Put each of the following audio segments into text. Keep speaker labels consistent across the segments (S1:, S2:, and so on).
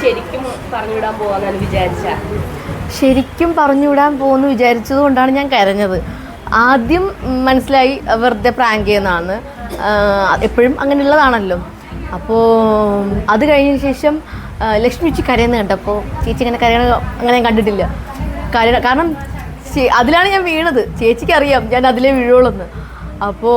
S1: ശരിക്കും പറഞ്ഞുവിടാൻ പോവാന്നാണ് വിചാരിച്ച.
S2: ശരിക്കും പറഞ്ഞുവിടാൻ പോകുന്നു വിചാരിച്ചത് കൊണ്ടാണ് ഞാൻ കരഞ്ഞത്. ആദ്യം മനസ്സിലായി വെറുതെ പ്രാങ്ക് ചെയ്യുന്നതാണ്. എപ്പോഴും അങ്ങനെയുള്ളതാണല്ലോ. അപ്പോൾ അത് കഴിഞ്ഞ ശേഷം ലക്ഷ്മി ചേച്ചി കരയുന്ന കണ്ടപ്പോൾ ചേച്ചി അങ്ങനെ കരയണ അങ്ങനെ ഞാൻ കണ്ടിട്ടില്ല. കര കാരണം അതിലാണ് ഞാൻ വീണത്. ചേച്ചിക്ക് അറിയാം ഞാൻ അതിലേ വീഴുള്ളൂ അപ്പോൾ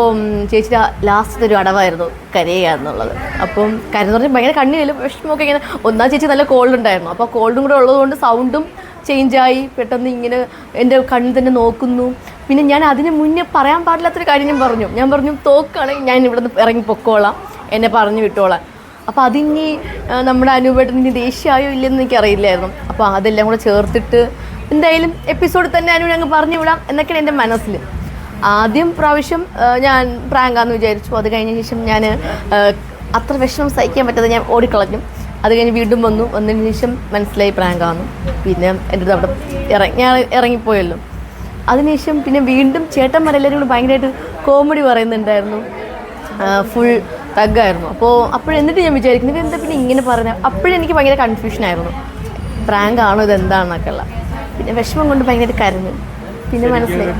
S2: ചേച്ചി ലാസ്റ്റ് ഒരു അടവായിരുന്നു കരയുക എന്നുള്ളത്. അപ്പം കരയെന്ന് പറഞ്ഞാൽ ഭയങ്കര കണ്ണിൽ വിഷമമൊക്കെ ഇങ്ങനെ ഒന്നാം ചേച്ചി നല്ല കോൾഡ് ഉണ്ടായിരുന്നു. അപ്പോൾ കോൾഡും കൂടെ ഉള്ളതുകൊണ്ട് സൗണ്ടും ചേഞ്ചായി പെട്ടെന്ന് ഇങ്ങനെ എന്റെ കണ്ണിൽ തന്നെ നോക്കുന്നു. പിന്നെ ഞാൻ അതിന് മുന്നേ പറയാൻ പാടില്ലാത്തൊരു കാര്യം ഞാൻ പറഞ്ഞു. ഞാൻ പറഞ്ഞു തോക്കുകയാണെങ്കിൽ ഞാൻ ഇവിടെ നിന്ന് ഇറങ്ങി പൊക്കോളാം. എന്നെ പറഞ്ഞു വിട്ടോളാം. അപ്പോൾ അതിനി നമ്മുടെ അനുപേട്ടൻ ഇനി ദേഷ്യമായോ ഇല്ലെന്ന് എനിക്കറിയില്ലായിരുന്നു. അപ്പോൾ അതെല്ലാം കൂടെ ചേർത്തിട്ട് എന്തായാലും എപ്പിസോഡ് തന്നെ അനുവിനെ അങ്ങ് പറഞ്ഞു വിടാം എന്നൊക്കെയാണ് എന്റെ മനസ്സിൽ. ആദ്യം പ്രാവശ്യം ഞാൻ പ്രാങ്കാന്ന് വിചാരിച്ചു. അത് കഴിഞ്ഞ ശേഷം ഞാൻ അത്ര വിഷമം സഹിക്കാൻ പറ്റാതെ ഞാൻ ഓടിക്കളഞ്ഞു. അത് കഴിഞ്ഞ് വീണ്ടും വന്നു. വന്നതിന് ശേഷം മനസ്സിലായി പ്രാങ്കാന്ന്. പിന്നെ എന്റെ അവിടെ ഇറങ്ങി ഞാൻ ഇറങ്ങിപ്പോയല്ലോ. അതിനുശേഷം പിന്നെ വീണ്ടും ചേട്ടന്മാരെല്ലാവരും കൂടി ഭയങ്കരമായിട്ട് കോമഡി പറയുന്നുണ്ടായിരുന്നു. ഫുൾ തഗ്ഗായിരുന്നു. അപ്പോൾ അപ്പോഴെന്നിട്ട് ഞാൻ വിചാരിക്കുന്നു ഇത് എന്താ പിന്നെ ഇങ്ങനെ പറഞ്ഞ? അപ്പോഴെനിക്ക് ഭയങ്കര കൺഫ്യൂഷനായിരുന്നു പ്രാങ്കാണോ ആണോ ഇത് എന്താണെന്നൊക്കെ ഉള്ള പിന്നെ വിഷമം കൊണ്ട് ഭയങ്കരമായിട്ട് കരഞ്ഞു. പിന്നെ മനസ്സിലായി.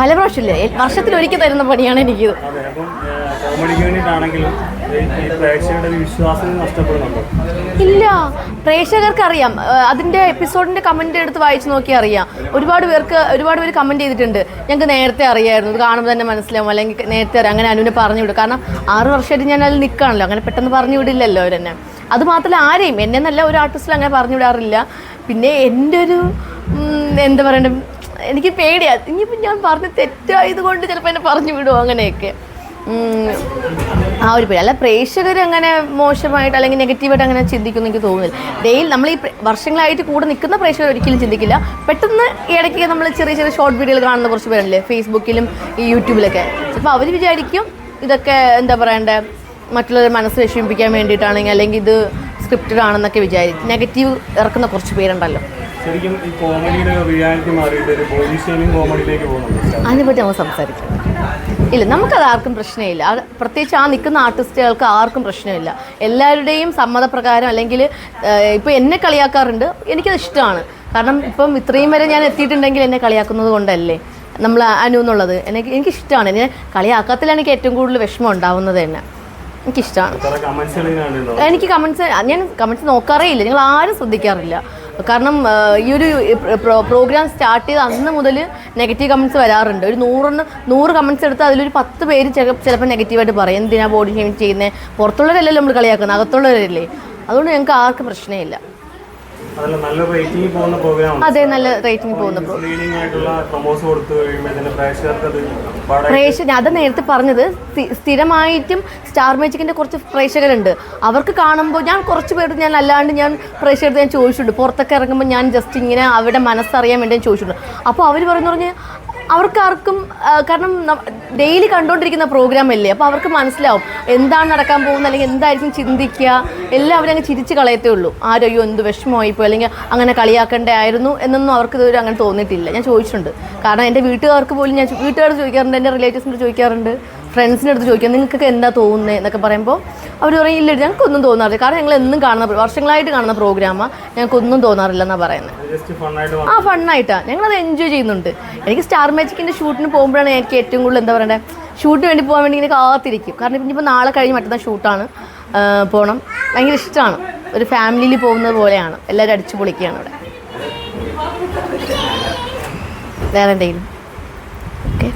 S3: പല
S2: പ്രാവശ്യമില്ലേ വർഷത്തിൽ ഒരിക്കൽ തരുന്ന പണിയാണ്
S3: എനിക്ക്.
S2: ഇല്ല. പ്രേക്ഷകർക്ക് അറിയാം അതിന്റെ എപ്പിസോഡിന്റെ കമന്റ് എടുത്ത് വായിച്ചു നോക്കി അറിയാം. ഒരുപാട് പേർക്ക് ഒരുപാട് പേര് കമന്റ് ചെയ്തിട്ടുണ്ട്. ഞങ്ങൾക്ക് നേരത്തെ അറിയായിരുന്നു. ഇത് കാണുമ്പോൾ തന്നെ മനസ്സിലാവും. അല്ലെങ്കിൽ നേരത്തെ അറിയാം. അങ്ങനെ അനുവിനെ പറഞ്ഞു വിടും. കാരണം ആറ് വർഷമായിട്ട് ഞാൻ അതിൽ നിൽക്കുകയാണല്ലോ. അങ്ങനെ പെട്ടെന്ന് പറഞ്ഞു വിടില്ലല്ലോ അവരെന്നെ. അത് മാത്രമല്ല ആരെയും. എന്നെ നല്ല ഒരു ആർട്ടിസ്റ്റിൽ അങ്ങനെ പറഞ്ഞു വിടാറില്ല. പിന്നെ എന്റെ ഒരു എന്താ പറയണ്ട? എനിക്ക് പേടിയാ. ഇനിയിപ്പോൾ ഞാൻ പറഞ്ഞ് തെറ്റായത് കൊണ്ട് ചിലപ്പോൾ എന്നെ പറഞ്ഞു വിടുമോ അങ്ങനെയൊക്കെ. ആ ഒരു പേര് അല്ല പ്രേക്ഷകർ അങ്ങനെ മോശമായിട്ട് അല്ലെങ്കിൽ നെഗറ്റീവായിട്ട് അങ്ങനെ ചിന്തിക്കുന്നു എനിക്ക് തോന്നുന്നില്ല. ഡെയിലി നമ്മൾ ഈ വർഷങ്ങളായിട്ട് കൂടെ നിൽക്കുന്ന പ്രേക്ഷകർ ഒരിക്കലും ചിന്തിക്കില്ല. പെട്ടെന്ന് ഇടയ്ക്ക് നമ്മൾ ചെറിയ ചെറിയ ഷോർട്ട് വീഡിയോകൾ കാണുന്ന കുറച്ച് പേരല്ലേ ഫേസ്ബുക്കിലും ഈ യൂട്യൂബിലൊക്കെ ചിലപ്പോൾ അവർ വിചാരിക്കും ഇതൊക്കെ എന്താ പറയണ്ടേ? മറ്റുള്ളവരെ മനസ്സ് വിഷമിപ്പിക്കാൻ വേണ്ടിയിട്ടാണെങ്കിൽ അല്ലെങ്കിൽ ഇത് സ്ക്രിപ്റ്റഡ് ആണെന്നൊക്കെ വിചാരിക്കും നെഗറ്റീവ് ഇറക്കുന്ന കുറച്ച് പേരുണ്ടല്ലോ.
S3: ശരിക്കും ഈ കോമഡിയുടെ റിയാലിറ്റി മാറിയിട്ട് ഒരു ബോഡി കോമഡിയിലേക്ക് പോകുന്നുണ്ട്.
S2: അതിനെപ്പറ്റി നമ്മൾ സംസാരിക്കാം. ഇല്ല നമുക്കത് ആർക്കും പ്രശ്നമില്ല. അത് പ്രത്യേകിച്ച് ആ നിൽക്കുന്ന ആർട്ടിസ്റ്റുകൾക്ക് ആർക്കും പ്രശ്നമില്ല. എല്ലാവരുടെയും സമ്മതപ്രകാരം അല്ലെങ്കിൽ ഇപ്പോൾ എന്നെ കളിയാക്കാറുണ്ട്. എനിക്കത് ഇഷ്ടമാണ്. കാരണം ഇപ്പം ഇത്രയും വരെ ഞാൻ എത്തിയിട്ടുണ്ടെങ്കിൽ എന്നെ കളിയാക്കുന്നത് കൊണ്ടല്ലേ? നമ്മൾ അനു എന്നുള്ളത്. എനിക്ക് എനിക്കിഷ്ടമാണ്. എന്നെ കളിയാക്കാത്തിലാണ് എനിക്ക് ഏറ്റവും കൂടുതൽ വിഷമം ഉണ്ടാവുന്നത് തന്നെ. എനിക്കിഷ്ടമാണ്. എനിക്ക് കമൻസ് ഞാൻ കമൻസ് നോക്കാറേ ഇല്ല. ഞങ്ങൾ ആരും ശ്രദ്ധിക്കാറില്ല. കാരണം ഈ ഒരു പ്രോഗ്രാം സ്റ്റാർട്ട് ചെയ്ത് അന്ന് മുതൽ നെഗറ്റീവ് കമൻസ് വരാറുണ്ട്. ഒരു നൂറിന് നൂറ് കമൻസ് എടുത്ത് അതിലൊരു പത്ത് പേര് ചിലപ്പോൾ നെഗറ്റീവായിട്ട് പറയും. എന്തിനാ ബോഡി ഷെയിം ചെയ്യുന്നത് പുറത്തുള്ളവരല്ലല്ലോ നമ്മൾ കളിയാക്കുന്നത് അകത്തുള്ളവരല്ലേ? അതുകൊണ്ട് ഞങ്ങൾക്ക് ആർക്കും പ്രശ്നമില്ല. അതെ നല്ല റേറ്റിംഗ് പോകുന്ന പ്രേക്ഷകർ അത് നേരത്തെ പറഞ്ഞത് സ്ഥിരമായിട്ടും സ്റ്റാർ മേജിക്കിന്റെ കുറച്ച് പ്രേക്ഷകരുണ്ട്. അവർക്ക് കാണുമ്പോൾ ഞാൻ കുറച്ച് പേര് ഞാൻ അല്ലാണ്ട് ഞാൻ പ്രേക്ഷകരുടെ ഞാൻ ചോദിച്ചിട്ടുണ്ട്. പുറത്തൊക്കെ ഇറങ്ങുമ്പോൾ ഞാൻ ജസ്റ്റ് ഇങ്ങനെ അവരുടെ മനസ്സറിയാൻ വേണ്ടി ഞാൻ ചോദിച്ചിട്ടുണ്ട്. അപ്പോൾ അവർ പറയുന്നു പറഞ്ഞ് അവർക്കാർക്കും ആർക്കും കാരണം ഡെയിലി കണ്ടുകൊണ്ടിരിക്കുന്ന പ്രോഗ്രാം അല്ലേ അപ്പോൾ അവർക്ക് മനസ്സിലാവും എന്താണ് നടക്കാൻ പോകുന്നത് അല്ലെങ്കിൽ എന്തായിരിക്കും ചിന്തിക്കുക. എല്ലാം അവരങ്ങ് ചിരിച്ച് കളയത്തേ ഉള്ളൂ. ആരോ അയ്യോ എന്ത് വിഷമമായിപ്പോയി അല്ലെങ്കിൽ അങ്ങനെ കളിയാക്കണ്ടായിരുന്നു എന്നൊന്നും അവർക്ക് ഇതുവരെ അങ്ങനെ തോന്നിയിട്ടില്ല. ഞാൻ ചോദിച്ചിട്ടുണ്ട്. കാരണം എന്റെ വീട്ടുകാർക്ക് പോലും ഞാൻ വീട്ടുകാർ ചോദിക്കാറുണ്ട് എന്റെ റിലേറ്റീവ്സിനോട് ചോദിക്കാറുണ്ട്. ഫ്രണ്ട്സിന്റെ അടുത്ത് ചോദിക്കാം നിങ്ങൾക്കൊക്കെ എന്താ തോന്നുന്നത് എന്നൊക്കെ പറയുമ്പോൾ അവർ പറയും ഇല്ല ഞങ്ങൾക്കൊന്നും തോന്നാറില്ല. കാരണം ഞങ്ങൾ എന്നും കാണുന്ന വർഷങ്ങളായിട്ട് കാണുന്ന പ്രോഗ്രാമാണ് ഞങ്ങൾക്കൊന്നും തോന്നാറില്ല എന്നാണ് പറയുന്നത് ആ ഫണ്ണായിട്ടാണ് ഞങ്ങളത് എൻജോയ് ചെയ്യുന്നുണ്ട്. എനിക്ക് സ്റ്റാർ മാജിക്കിന്റെ ഷൂട്ടിന് പോകുമ്പോഴാണ് എനിക്ക് ഏറ്റവും കൂടുതൽ എന്താ പറയണ്ടേ ഷൂട്ടിന് വേണ്ടി പോകാൻ വേണ്ടി ഇങ്ങനെ കാത്തിരിക്കും. കാരണം ഇനിയിപ്പോൾ നാളെ കഴിഞ്ഞ് മറ്റന്നാൾ ഷൂട്ടാണ് പോകണം ഭയങ്കര ഇഷ്ടമാണ് ഒരു ഫാമിലിയിൽ പോകുന്നത് പോലെയാണ്. എല്ലാവരും അടിച്ചു പൊളിക്കുകയാണ് ഇവിടെ. വേറെ എന്തെങ്കിലും? ഓക്കെ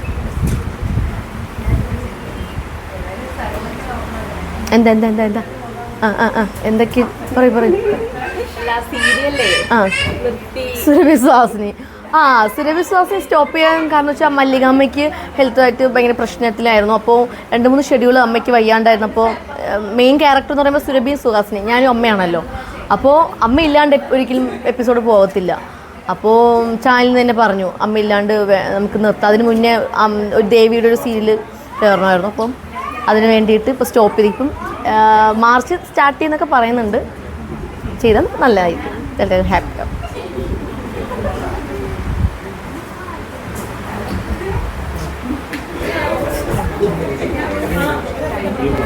S2: എന്താ എന്താ എന്താ എന്താ? ആ ആ ആ. എന്തൊക്കെ? പറയൂ പറയൂ. ആ സുരവിശ്വാസിനി. സ്റ്റോപ്പ് ചെയ്യാൻ കാരണം വെച്ചാൽ മല്ലിക അമ്മയ്ക്ക് ഹെൽത്തുമായിട്ട് ഭയങ്കര പ്രശ്നത്തിലായിരുന്നു. അപ്പോൾ രണ്ട് മൂന്ന് ഷെഡ്യൂൾ അമ്മയ്ക്ക് വയ്യാണ്ടായിരുന്നു. അപ്പോൾ മെയിൻ ക്യാരക്ടർ എന്ന് പറയുമ്പോൾ സുരഭിയും സുഹാസിനി ഞാനും അമ്മയാണല്ലോ. അപ്പോൾ അമ്മ ഇല്ലാണ്ട് ഒരിക്കലും എപ്പിസോഡ് പോകത്തില്ല. അപ്പോൾ ചാനലിൽ തന്നെ പറഞ്ഞു അമ്മ ഇല്ലാണ്ട് നമുക്ക് നിർത്താം. അതിന് മുന്നേ ഒരു ദേവിയുടെ ഒരു സീരിയൽ കയറണമായിരുന്നു അപ്പം അതിന് വേണ്ടിയിട്ട് ഇപ്പോൾ സ്റ്റോപ്പ് ചെയ്തിരിക്കും. മാർച്ച് സ്റ്റാർട്ട് ചെയ്യുന്നൊക്കെ പറയുന്നുണ്ട്. ചെയ്താൽ നല്ലതായിരിക്കും. ഹാപ്പിയാവും